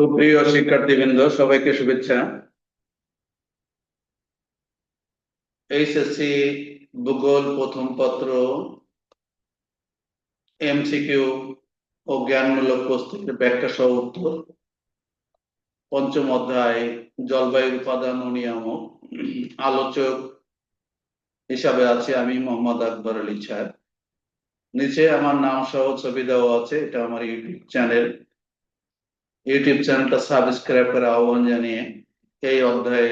সুপ্রিয় শিক্ষার্থীবৃন্দ, সবাইকে শুভেচ্ছা। এইচএসসি ভূগোল প্রথম পত্র, এমসিকিউ ও জ্ঞানমূলক প্রশ্নের ব্যাখ্যা সহ উত্তর। পঞ্চম অধ্যায়, জলবায়ু উপাদান ও নিয়ামক। আলোচক হিসাবে আছে আমি মোহাম্মদ আকবর আলী সাহেব। নিচে আমার নাম সহ ছবি দেওয়া আছে, এটা আমার ইউটিউব চ্যানেল। ইউটিউব চ্যানেলটা সাবস্ক্রাইব করে আহ্বান জানিয়ে এই অধ্যায়ে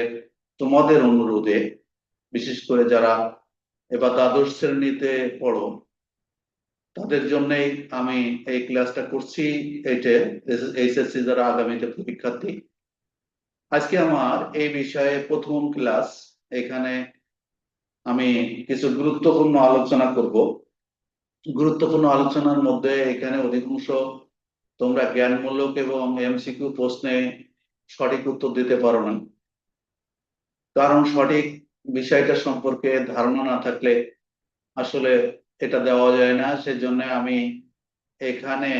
তোমাদের অনুরোধে, বিশেষ করে যারা এবার দ্বাদশ শ্রেণীতে পড়ো, তাদের জন্যই আমি এই ক্লাসটা করছি। এইটে এইচএসসি যারা আগামীতে পরীক্ষার্থী, আজকে আমার এই বিষয়ে প্রথম ক্লাস এখানে আমি কিছু গুরুত্বপূর্ণ আলোচনা করব। গুরুত্বপূর্ণ আলোচনার মধ্যে এখানে অধিকাংশ তোমরা জ্ঞানমূলক এবং এমসিকিউ প্রশ্নে সঠিক উত্তর দিতে পারো না। কারণ সঠিক বিষয়টা সম্পর্কে ধারণা না থাকলে আসলে এটা দেওয়া যায় না। সেজন্য আমি এখানে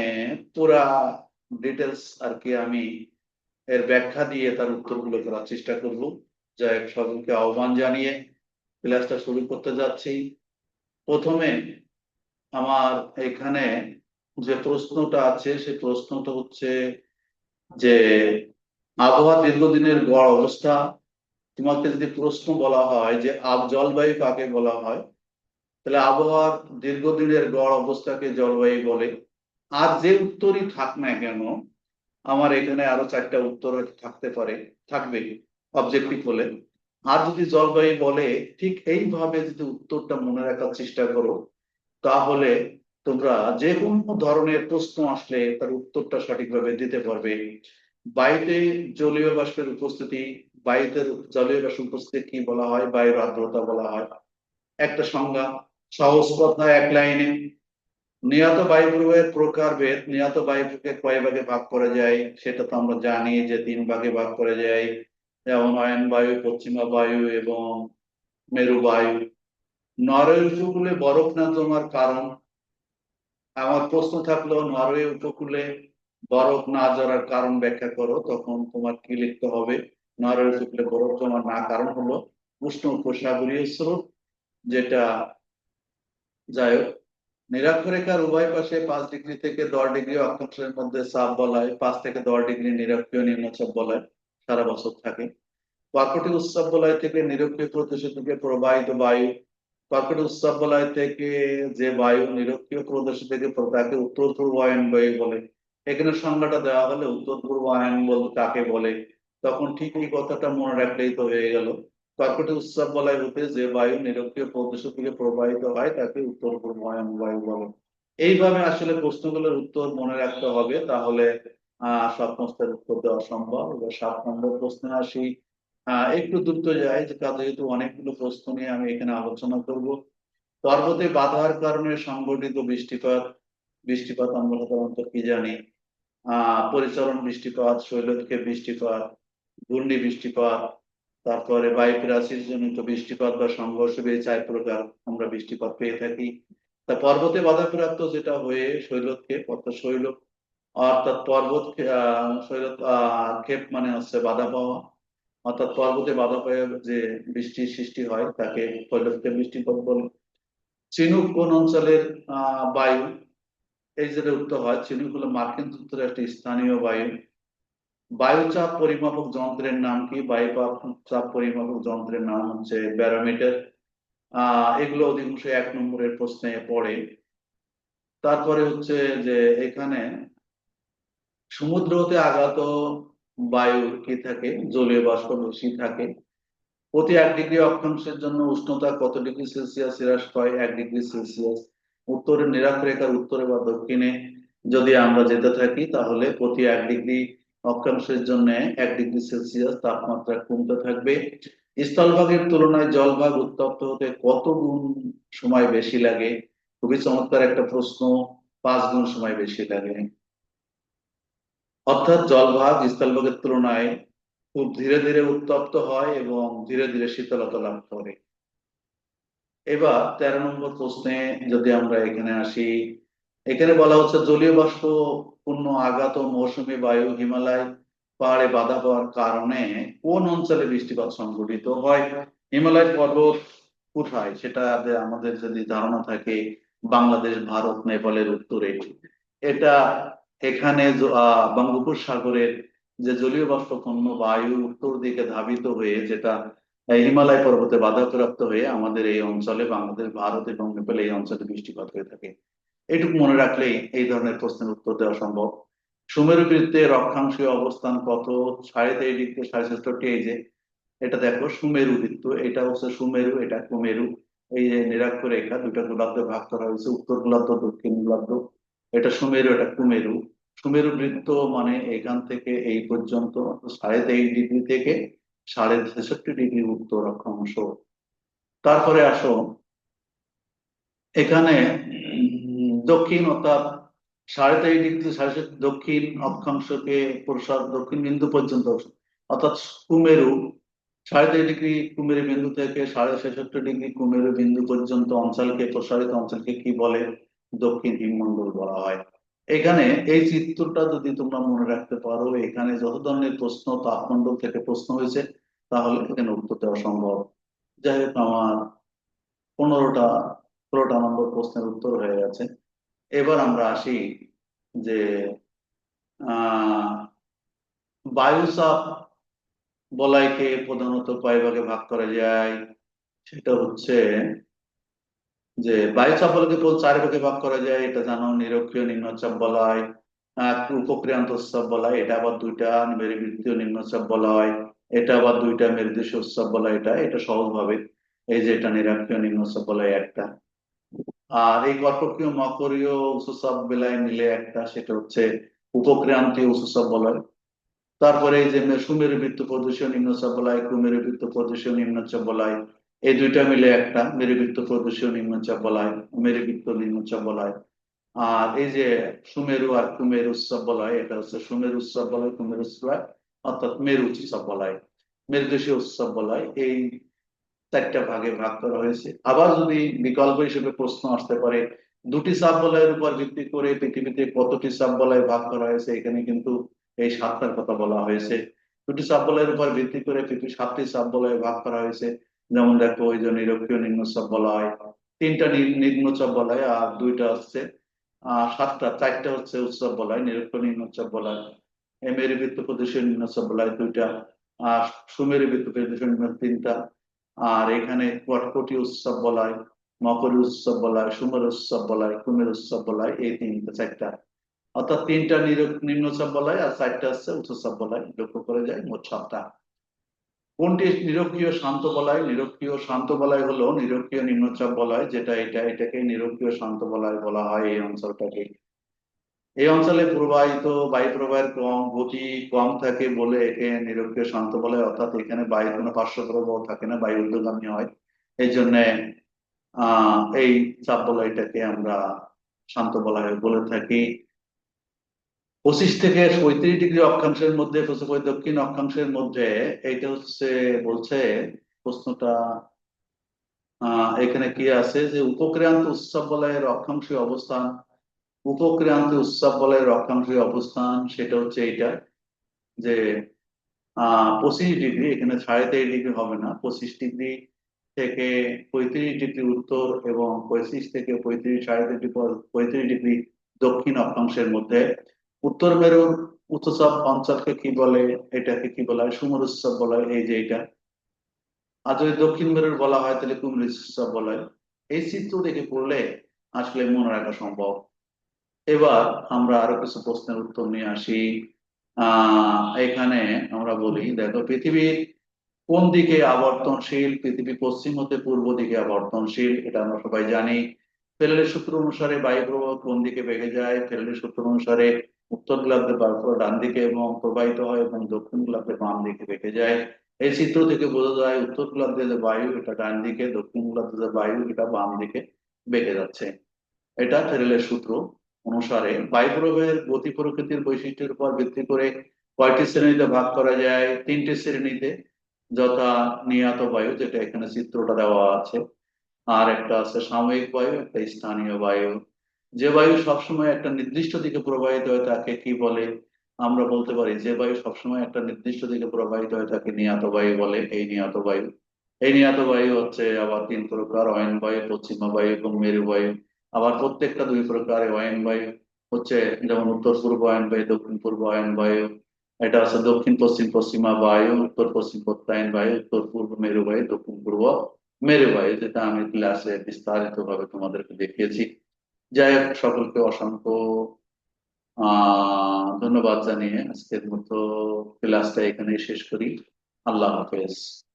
পুরা ডিটেলস আর কি আমি এর ব্যাখ্যা দিয়ে তার উত্তরগুলো করার চেষ্টা করব। যাই হোক, সকলকে আহ্বান জানিয়ে ক্লাসটা শুরু করতে যাচ্ছি। প্রথমে আমার এখানে যে প্রশ্নটা আছে সেই প্রশ্নটা হচ্ছে যে, আবহাওয়া দীর্ঘদিনের গড় অবস্থা, তোমাকে যদি প্রশ্ন বলা হয় যে আব জলবায়ু কাকে বলা হয়, তাহলে আবহাওয়ার দীর্ঘদিনের গড় অবস্থাকে জলবায়ু বলে। আর যে উত্তরই থাক না কেন, আমার এখানে আরও চারটা উত্তর থাকতে পারে, থাকবে অবজেক্টিভ হলে আর যদি জলবায়ু বলে, ঠিক এইভাবে যদি উত্তরটা মনে রাখার চেষ্টা করো, তাহলে তোমরা যে কোনো ধরনের প্রশ্ন আসলে তার উত্তরটা সঠিকভাবে দিতে পারবে। বায়ুতে জলীয় বাষ্পের উপস্থিতি বায়ুতে জলীয় বাষ্প উপস্থিতি কি বলা হয় বায়ুর আর্দ্রতা বলা হয়। একটা সংজ্ঞা, সহজ কথা এক লাইনে। নিহত বায়ু প্রবাহের প্রকারভেদ নিহত বায়ুকে কয় ভাগে ভাগ করা যায়? সেটা তো আমরা জানি যে তিন ভাগে ভাগ করা যায়। যেমন অয়ন বায়ু, পশ্চিমা বায়ু এবং মেরু বায়ু। নরওয়ে উপকূলে বরফ না জমার কারণ? আমার প্রশ্ন থাকল নরওয়ে উপকূলে বরফ না জড়ার কারণ ব্যাখ্যা করো, তখন তোমার কি লিখতে হবে? নরওয়ে উপকূলে বরফ জমার না কারণ হলো উষ্ণ উপসাগরীয় স্রোত, যেটা যাই হোক, নিরক্ষরেখার উভয় পাশে পাঁচ ডিগ্রি থেকে দশ ডিগ্রি অক্ষাংশের মধ্যে চাপ বলা হয় পাঁচ থেকে দশ ডিগ্রি নিরক্ষীয় নিম্নচাপ বলা হয় সারা বছর থাকে। কর্কটি উৎসব বলয় থেকে নিরক্ষীয় প্রদেশ থেকে প্রবাহিত বায়ু কর্কটি উৎসব বলয় থেকে যে বায়ু নিরক্ষীয় প্রদেশ থেকে তাকে উত্তর পূর্ব আয়ন বায়ু বলে। এখানে সংজ্ঞাটা দেওয়া হলে উত্তর পূর্ব আয়ন বলতে কাকে বলে। তখন ঠিক এই কথাটা মনে রাখলেই তো হয়ে গেল। কর্কটি উৎসব বলায় হতে যে বায়ু নিরক্ষীয় প্রদেশ থেকে প্রবাহিত হয়, তাকে উত্তর পূর্ব আয়ন বায়ু বলে। এইভাবে আসলে প্রশ্নগুলোর উত্তর মনে রাখতে হবে। তাহলে, আহ সব প্রশ্নের উত্তর দেওয়া সম্ভব। এবার সাত নম্বর প্রশ্নে আসি। একটু দ্রুত যায় যে যেহেতু অনেকগুলো প্রশ্ন নিয়ে আমি এখানে আলোচনা করব। পর্বতে বাধার কারণে সংঘটিত বৃষ্টিপাত বৃষ্টিপাত আমরা সাধারণত কি জানি? পরিচরণ বৃষ্টিপাত শৈলক্ষে বৃষ্টিপাত, ঘূর্ণি বৃষ্টিপাত, তারপরে বায়ু রাশির জনিত বৃষ্টিপাত বা সংঘর্ষ বেয়ে চার প্রকার আমরা বৃষ্টিপাত পেয়ে থাকি। তা পর্বতে বাধাপ্রাপ্ত যেটা হয়ে শৈলক্ষে অর্থাৎ শৈল, অর্থাৎ পর্বত আহ, ক্ষেপ মানে হচ্ছে বাধা পাওয়া। অর্থাৎ পর্বতে বাধা পেয়ে যে বৃষ্টির সৃষ্টি হয়, তাকে শৈলক্ষে বৃষ্টিপাত বলে চিনুক কোন অঞ্চলের বায়ু, এই যেটা উত্তর হয়। চিনুক হলো মার্কিন যুক্তরাষ্ট্রের স্থানীয় বায়ু। বায়ুচাপ পরিমাপক যন্ত্রের নাম কি? বায়ু চাপ পরিমাপক যন্ত্রের নাম হচ্ছে ব্যারোমিটার। আহ, এগুলো অধিকাংশ এক নম্বরের প্রশ্নে পড়ে। তারপরে হচ্ছে যে এখানে সমুদ্র হতে আগত বায়ু কি থাকে? জলীয় বাষ্প বেশি থাকে। প্রতি এক ডিগ্রি অক্ষাংশের জন্য উষ্ণতা কত ডিগ্রি সেলসিয়াস? হ্রাস পায় এক ডিগ্রি সেলসিয়াস। উত্তরে নিরাক্ষরেখার উত্তরে বা দক্ষিণে যদি আমরা যেতে থাকি, তাহলে প্রতি এক ডিগ্রি অক্ষাংশের জন্য এক ডিগ্রি সেলসিয়াস তাপমাত্রা কমতে থাকবে। স্থলভাগের তুলনায় জলভাগ উত্তপ্ত হতে কত গুণ সময় বেশি লাগে? খুবই চমৎকার একটা প্রশ্ন, পাঁচ গুণ সময় বেশি লাগে। অর্থাৎ জলভাগ স্থলভাগের তুলনায় খুব ধীরে ধীরে উত্তপ্ত হয় এবং ধীরে ধীরে শীতলতা লাভ করে। এবার তেরো নম্বর প্রশ্নে যদি আমরা এখানে আসি, এখানে বলা হচ্ছে জলীয় বাষ্প পূর্ণ আগাত মৌসুমী বায়ু হিমালয় পাহাড়ে বাধা হওয়ার কারণে কোন অঞ্চলে বৃষ্টিপাত সংঘটিত হয়? হিমালয় পর্বত কোথায়? সেটা আমাদের যদি ধারণা থাকে, বাংলাদেশ, ভারত, নেপালের উত্তরে। এটা এখানে বঙ্গোপসাগরের যে জলীয় বাষ্পপূর্ণ বায়ু উত্তর দিকে ধাবিত হয়ে যেটা হিমালয় পর্বতে বাধাপ্রাপ্ত হয়ে আমাদের এই অঞ্চলে বাংলাদেশ ভারত এবং নেপালে এই অঞ্চলে বৃষ্টিপাত হয়ে থাকে। এটুকু মনে রাখলেই এই ধরনের প্রশ্নের উত্তর দেওয়া সম্ভব। সুমেরু বৃত্তের অক্ষাংশীয় অবস্থান কত? সাড়ে তেইশ ডিগ্রি, সাড়ে ছেষট্টি, এই যে, এটা দেখো সুমেরু বৃত্ত এটা হচ্ছে সুমেরু, এটা কুমেরু। এই যে নিরক্ষরেখা দুটা গোলার্ধে ভাগ করা হয়েছে, উত্তর গোলার্ধ, দক্ষিণ গোলার্ধ। এটা সুমেরু, এটা কুমেরু। সুমেরু বৃত্ত মানে এখান থেকে এই পর্যন্ত সাড়ে তেইশ ডিগ্রি থেকে সাড়ে ছেষট্টি ডিগ্রি উত্তর অক্ষাংশ। তারপরে আসো। এখানে দক্ষিণ অর্থাৎ সাড়ে তেইশ ডিগ্রি, সাড়ে দক্ষিণ অক্ষাংশকে প্রসার দক্ষিণ বিন্দু পর্যন্ত। অর্থাৎ কুমেরু সাড়ে তেইশ ডিগ্রি কুমেরু বিন্দু থেকে সাড়ে ছেষট্টি ডিগ্রি কুমেরু বিন্দু পর্যন্ত অঞ্চলকে প্রসারিত অঞ্চলকে কি বলে? দক্ষিণ হিমমণ্ডল বলা হয়। এখানে এই চিত্রটা যদি তোমরা মনে রাখতে পারো, এখানে যত ধরনের প্রশ্ন তাপমণ্ডল থেকে প্রশ্ন হয়েছে, তাহলে এখানে উত্তর দেওয়া সম্ভব। যাই হোক, আমার পনেরোটা, ষোলোটা নম্বর প্রশ্নের উত্তর হয়ে গেছে। এবার আমরা আসি যে বায়ুচাপ বলাইকে প্রধানত কয় ভাগে ভাগ করা যায়? সেটা হচ্ছে যে বায়ুচাপ বলয়কে প্রধানত চার ভাগে ভাগ করা যায়, এটা জানো, নিরক্ষীয় নিম্নচাপ বলা হয় উপক্রান্ত উৎসব বলয় এটা আবার দুইটা মেরুবৃত্তীয় নিম্নচাপ বলা হয়, এটা আবার দুইটা মেরুদেশীয় উৎসব বলয় এটা এটা সহজভাবে, এই যে এটা নিরক্ষীয় নিম্নচাপ বলা হয় একটা। আর এই কর্কটীয় মকরীয় উৎসব বেলায় মিলে একটা, সেটা হচ্ছে উপক্রান্তীয় উৎসব বলয় তারপরে এই যে সুমেরু বৃত্ত প্রদেশীয় নিম্নচাপ বলয় কুমেরু বৃত্ত প্রদেশীয় নিম্নচাপ বলয় এই দুইটা মিলে একটা, মেরুবৃত্ত প্রদেশীয় নিম্নচাপ বলয় মেরুবৃত্ত নিম্নচাপ বলয় আর এই যে সুমেরু আর কুমের উৎসব বলয় এটা হচ্ছে সুমেরু উৎসব বলয় কুমের উৎসব অর্থাৎ মেরু উৎসব বলয় মেরুদেশীয় উৎসব বলয় এই চারটা ভাগে ভাগ করা হয়েছে। আবার যদি বিকল্প হিসেবে প্রশ্ন আসতে পারে, দুটি সাব বলয়ের উপর ভিত্তি করে পৃথিবীতে কতটি সাব বলয় ভাগ করা হয়েছে, এখানে কিন্তু এই সাতটার কথা বলা হয়েছে। দুটি সাব বলয়ের উপর ভিত্তি করে পৃথিবী সাতটি সাব বলয়ে ভাগ করা হয়েছে। যেমন দেখো ওই যে নিরক্ষীয় নিম্নচাপ হয় তিনটা নি- বলা হয় আর দুইটা হচ্ছে সাতটা চারটা হচ্ছে উৎসব বলয় নিরক্ষীয় নিম্নচাপ বলয় এই মেরুবৃত্ত প্রদেশীয় নিম্নচাপ বলয় দুইটা আর সুমেরুবৃত্ত প্রদেশীয় নিম্ন তিনটা আর এখানে কটকটি উৎসব বলা হয় মকর উৎসব বলা হয় সুমের উৎসব বলা হয় কুমের উৎসব বলা হয় এই তিনটা চারটা অর্থাৎ তিনটা নিম্নচাপ হয় আর চারটা হচ্ছে উৎসব বলা হয় লক্ষ্য করে যায় মোট সাতটা কোনটি নিরক্ষীয় শান্ত বলায়? নিরক্ষীয় শান্ত বলায় হলো নিরক্ষীয় নিম্নচাপ বলায়, যেটা এটা এটাকে নিরক্ষীয় শান্ত বলায় বলা হয় এই অঞ্চলটাকে। এই অঞ্চলে প্রবাহিত বায়ু প্রবাহের কম গতি কম থাকে বলে একে নিরক্ষীয় শান্ত বলে অর্থাৎ এখানে বায়ুর কোনো পার্শ্ব প্রবাহ থাকে না, বায়ু ঊর্ধ্বগামী হয়। এই জন্য, আহ, এই চাপ বলয়টাকে আমরা শান্ত বলয় বলে থাকি। পঁচিশ থেকে পঁয়ত্রিশ ডিগ্রি অক্ষাংশের মধ্যে দক্ষিণ অক্ষাংশের মধ্যে, এইটা হচ্ছে বলছে প্রশ্নটা এখানে কি আছে যে উপক্রান্ত উৎসব বলয়ের অক্ষাংশীয় অবস্থান, উপক্রান্ত উৎসব বলয়ের অক্ষাংশীয় অবস্থান, সেটা হচ্ছে এইটা যে পঁচিশ ডিগ্রি, এখানে সাড়ে তেইশ ডিগ্রি হবে না, পঁচিশ ডিগ্রি থেকে পঁয়ত্রিশ ডিগ্রি উত্তর এবং পঁয়ত্রিশ থেকে পঁয়ত্রিশ, সাড়ে পঁয়ত্রিশ ডিগ্রি দক্ষিণ অক্ষাংশের মধ্যে উত্তর মেরুর উচ্চচাপ অঞ্চলকে কি বলে, এটাকে কি বলা হয় সুমর উৎসব বলা হয় এই যে এটা আর যদি দক্ষিণ মেরুর বলা হয়, তাহলে কুমির উৎসব বলা। হয় এই চিত্র দেখে পড়লে আসলে মনে রাখা সম্ভব। এবার আমরা আরও কিছু প্রশ্নের উত্তর নিয়ে আসি। আহ এখানে আমরা বলি, দেখো, পৃথিবীর কোন দিকে আবর্তনশীল, পৃথিবী পশ্চিম হতে পূর্ব দিকে আবর্তনশীল, এটা আমরা সবাই জানি। ফেরেলের সূত্র অনুসারে বায়ু প্রবাহ কোন দিকে বেগে যায়? ফেরেলের সূত্র অনুসারে উত্তর বায়ু প্রবাহ ডান দিকে এবং প্রবাহিত হয় এবং দক্ষিণ গোলার্ধে বাম দিকে বেঁকে যায়। এই চিত্র থেকে বোঝা যায় উত্তর যে বায়ু, এটা ডান দিকে, দক্ষিণ যে বায়ু, এটা বাম দিকে বেঁকে যাচ্ছে। এটা ফেরেলের সূত্র অনুসারে বায়ু প্রবাহের গতি প্রকৃতির বৈশিষ্ট্যের উপর ভিত্তি করে কয়টি শ্রেণীতে ভাগ করা যায়? তিনটি শ্রেণীতে যথা নিয়াত বায়ু, যেটা এখানে চিত্রটা দেওয়া আছে। আর একটা আছে সাময়িক বায়ু, একটা স্থানীয় বায়ু। যে বায়ু সবসময় একটা নির্দিষ্ট দিকে প্রবাহিত হয় তাকে কি বলে? আমরা বলতে পারি যে বায়ু সবসময় একটা নির্দিষ্ট দিকে প্রবাহিত হয় তাকে নিয়াত বায়ু বলে এই নিয়াত বায়ু। এই নিয়াত বায়ু হচ্ছে আবার তিন প্রকার, অয়ন বায়ু, পশ্চিমা বায়ু এবং মেরু বায়ু। আবার প্রত্যেকটা দুই প্রকার অয়ন বায়ু হচ্ছে, যেমন উত্তর পূর্ব অয়ন বায়ু, দক্ষিণ পূর্ব অয়ন বায়ু। এটা হচ্ছে দক্ষিণ, পশ্চিম, পশ্চিমা বায়ু, উত্তর, পশ্চিম প্রত্যায়ন বায়ু, উত্তর পূর্ব মেরু বায়ু, দক্ষিণ পূর্ব মেরু বায়ু, যেটা আমি ক্লাসে বিস্তারিত ভাবে তোমাদেরকে দেখিয়েছি। যাই হোক সকলকে অসংখ্য ধন্যবাদ জানিয়ে আজকের মতো ক্লাসটা এখানেই শেষ করি। আল্লাহ হাফেজ।